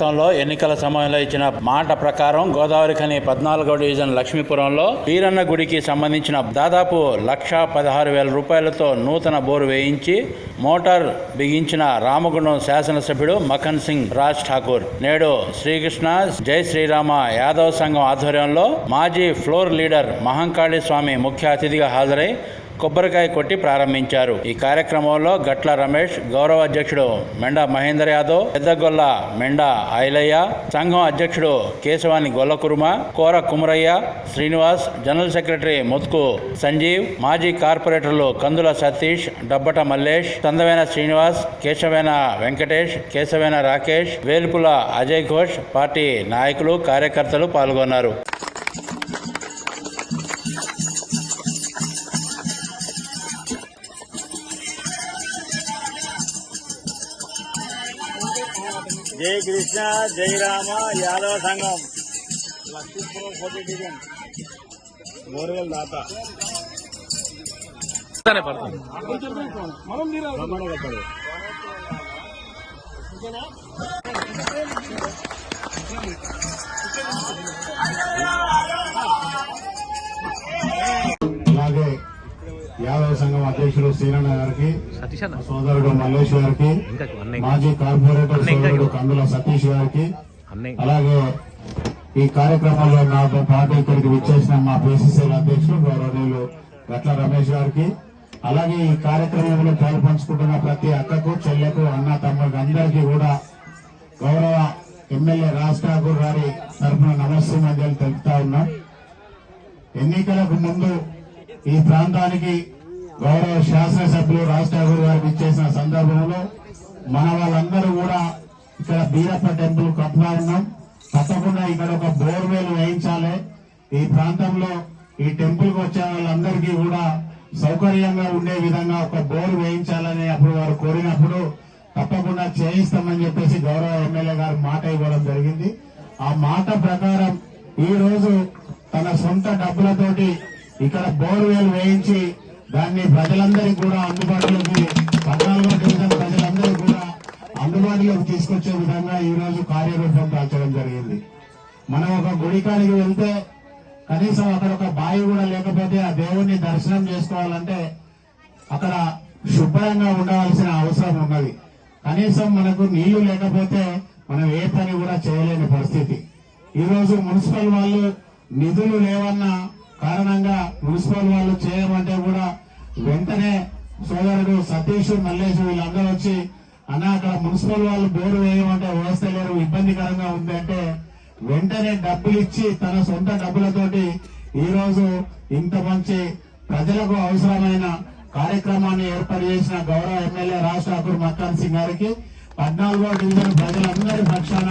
గతంలో ఎన్నికల సమయంలో ఇచ్చిన మాట ప్రకారం గోదావరి ఖని పద్నాలుగో డివిజన్ లక్ష్మీపురంలో వీరన్న గుడికి సంబంధించిన దాదాపు లక్ష పదహారు వేల రూపాయలతో నూతన బోరు వేయించి మోటార్ బిగించిన రామగుండం శాసనసభ్యుడు మఖన్ సింగ్ రాజ్ ఠాకూర్. నేడు శ్రీకృష్ణ జై శ్రీరామ యాదవ్ సంఘం ఆధ్వర్యంలో మాజీ ఫ్లోర్ లీడర్ మహంకాళి స్వామి ముఖ్య అతిథిగా హాజరై కొబ్బరికాయ కొట్టి ప్రారంభించారు. ఈ కార్యక్రమంలో గట్ల రమేష్ గౌరవ అధ్యక్షుడు మెండ మహేందర్ యాదవ్ పెద్దగొల్ల మెండ ఐలయ్య సంఘం అధ్యక్షుడు కేశవాని గొల్లకురుమ కోర కుమరయ్య శ్రీనివాస్ జనరల్ సెక్రటరీ ముత్కు సంజీవ్ మాజీ కార్పొరేటర్లు కందుల సతీష్ డబ్బట మల్లేష్ చందవేన శ్రీనివాస్ కేశవేన వెంకటేష్ కేశవేన రాకేష్ వేల్పుల అజయ్ ఘోష్ పార్టీ నాయకులు కార్యకర్తలు పాల్గొన్నారు. జై కృష్ణ జై రామ యాదవ సంఘం. Lakshmipuram forty division. బోర్వెల్ దాత. బ్రహ్మాండ కట్టాడు. అలాగే యాదవ సంఘం అధ్యక్షుడు శ్రీరణ గారికి సోదరుడు మల్లేష్ గారికి మాజీ కార్పొరేటర్ సోదరుడు కందుల సతీష్ గారికి అలాగే ఈ కార్యక్రమంలో నాతో పాటు ఇక్కడికి విచ్చేసిన మా పిసిసిఎల్ అధ్యక్షుడు గౌరవనీయులు గట్ల రమేష్ గారికి అలాగే ఈ కార్యక్రమంలో పాల్పంచుకుంటున్న ప్రతి అక్కకు చెల్లెకు అన్న తమ్ముడికి అందరికీ కూడా గౌరవ ఎమ్మెల్యే రాజ్ ఠాకూర్ గారి తరఫున నమస్తే మధ్యలో తెలుపుతా ఉన్నాం. ఎన్నికలకు ముందు ఈ ప్రాంతానికి గౌరవ శాసనసభ్యులు రాజ్ ఠాకూర్ గారికి ఇచ్చేసిన సందర్భంలో మన వాళ్ళందరూ కూడా ఇక్కడ బీరప్ప టెంపుల్ కట్టుగా ఉన్నాం. తప్పకుండా ఇక్కడ ఒక బోర్వేల్ వేయించాలి. ఈ ప్రాంతంలో ఈ టెంపుల్కు వచ్చే వాళ్ళందరికీ కూడా సౌకర్యంగా ఉండే విధంగా ఒక బోర్ వేయించాలని అప్పుడు వారు కోరినప్పుడు తప్పకుండా చేయిస్తామని చెప్పేసి గౌరవ ఎమ్మెల్యే గారు మాట ఇవ్వడం జరిగింది. ఆ మాట ప్రకారం ఈ రోజు తన సొంత డబ్బులతోటి ఇక్కడ బోర్వెల్ వేయించి దాన్ని ప్రజలందరికీ కూడా అందుబాటులోకి పద్నాలుగో డివిజన్ ప్రజలందరికీ కూడా అందుబాటులోకి తీసుకొచ్చే విధంగా ఈ రోజు కార్యరూపం దాల్చడం జరిగింది. మనం ఒక గుడికానికి వెళ్తే కనీసం అక్కడ ఒక బావి కూడా లేకపోతే ఆ దేవుణ్ణి దర్శనం చేసుకోవాలంటే అక్కడ శుభ్రంగా ఉండవలసిన అవసరం ఉన్నది. కనీసం మనకు నీళ్ళు లేకపోతే మనం ఏ పని కూడా చేయలేని పరిస్థితి. ఈరోజు మున్సిపల్ వాళ్ళు నిధులు లేవన్నా కారణంగా మున్సిపల్ వాళ్ళు చేయమంటే కూడా వెంటనే సోదరుడు సతీష్ మల్లేష్ వీళ్ళందరూ వచ్చి అన్న అక్కడ మున్సిపల్ వాళ్ళు బోరు వేయమంటే వ్యవస్థ లేరు ఇబ్బందికరంగా ఉంది అంటే వెంటనే డబ్బులు ఇచ్చి తన సొంత డబ్బులతోటి ఈ రోజు ఇంత మంచి ప్రజలకు అవసరమైన కార్యక్రమాన్ని ఏర్పాటు చేసిన గౌరవ ఎమ్మెల్యే రాజ్ ఠాకూర్ మక్కాన్ సింగ్ గారికి పద్నాలుగో డివిజన్ ప్రజలందరి పక్షాన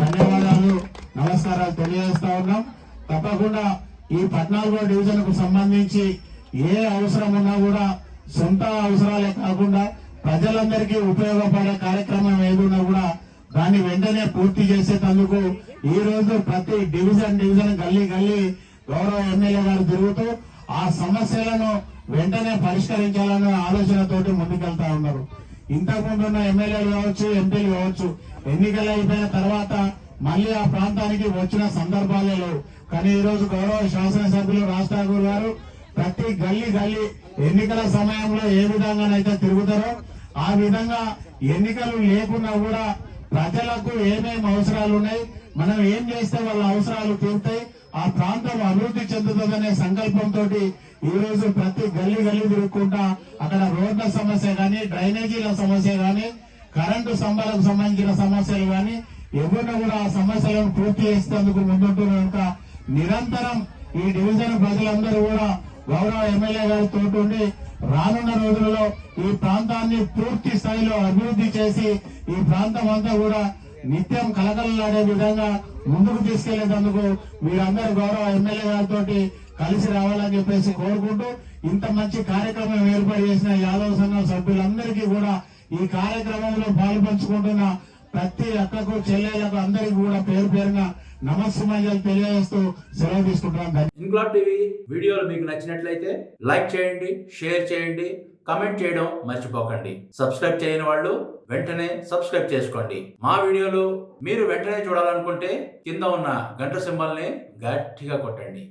ధన్యవాదాలు నమస్కారాలు తెలియజేస్తా ఉన్నాం. తప్పకుండా ఈ పద్నాలుగో డివిజన్కు సంబంధించి ఏ అవసరం ఉన్నా కూడా సొంత అవసరాలే కాకుండా ప్రజలందరికీ ఉపయోగపడే కార్యక్రమం ఏదున్నా కూడా దాన్ని వెంటనే పూర్తి చేసేటందుకు ఈ రోజు ప్రతి డివిజన్ డివిజన్ గల్లీ గల్లీ గౌరవ ఎమ్మెల్యే గారు తిరుగుతూ ఆ సమస్యలను వెంటనే పరిష్కరించాలనే ఆలోచనతోటి ముందుకెళ్తా ఉన్నారు. ఇంతకుముందు ఉన్న ఎమ్మెల్యేలు కావచ్చు ఎంపీలు కావచ్చు ఎన్నికలు అయిపోయిన తర్వాత మళ్ళీ ఆ ప్రాంతానికి వచ్చిన సందర్భాలే లేవు కానీ ఈ రోజు గౌరవ శాసనసభ్యులు రాజ్ ఠాకూర్ గారు ప్రతి గల్లీ గల్లీ ఎన్నికల సమయంలో ఏ విధంగానైతే తిరుగుతారో ఆ విధంగా ఎన్నికలు లేకున్నా కూడా ప్రజలకు ఏమేమి అవసరాలు ఉన్నాయి మనం ఏం చేస్తే వాళ్ళ అవసరాలు తీరుతాయి ఆ ప్రాంతం అభివృద్ధి చెందుతుందనే సంకల్పంతో ఈ రోజు ప్రతి గల్లీ గల్లీ తిరుగుకుంటా అక్కడ రోడ్ల సమస్య కానీ డ్రైనేజీల సమస్య కానీ కరెంటు స్తంభాలకు సంబంధించిన సమస్యలు కానీ ఎవరిని కూడా ఆ సమస్యలను పూర్తి చేసేందుకు ముందుంటున్న కనుక నిరంతరం ఈ డివిజన్ ప్రజలందరూ కూడా గౌరవ ఎమ్మెల్యే గారితో ఉండి రానున్న రోజులలో ఈ ప్రాంతాన్ని పూర్తి స్థాయిలో అభివృద్ధి చేసి ఈ ప్రాంతం అంతా కూడా నిత్యం కలకలలాడే విధంగా ముందుకు తీసుకెళ్ళేందుకు మీరందరూ గౌరవ ఎమ్మెల్యే గారితో కలిసి రావాలని చెప్పేసి కోరుకుంటూ ఇంత మంచి కార్యక్రమం ఏర్పాటు చేసిన యాదవ సంఘం సభ్యులందరికీ కూడా ఈ కార్యక్రమంలో పాల్పంచుకుంటున్న ప్రతి అక్కకు చెల్లెళ్ళకు అందరికీ కూడా పేరు పేరున నమస్సుమయ్యలు తెలియజేస్తూ సెలవు తీసుకుంటున్నాం. ఇన్క్లాబ్ టీవీ వీడియోలు మీకు నచ్చినట్లయితే లైక్ చేయండి షేర్ చేయండి కమెంట్ చేయడం మర్చిపోకండి. సబ్స్క్రైబ్ చేయని వాళ్ళు వెంటనే సబ్స్క్రైబ్ చేసుకోండి. మా వీడియోలు మీరు వెంటనే చూడాలనుకుంటే కింద ఉన్న గంట సింబల్ని గట్టిగా కొట్టండి.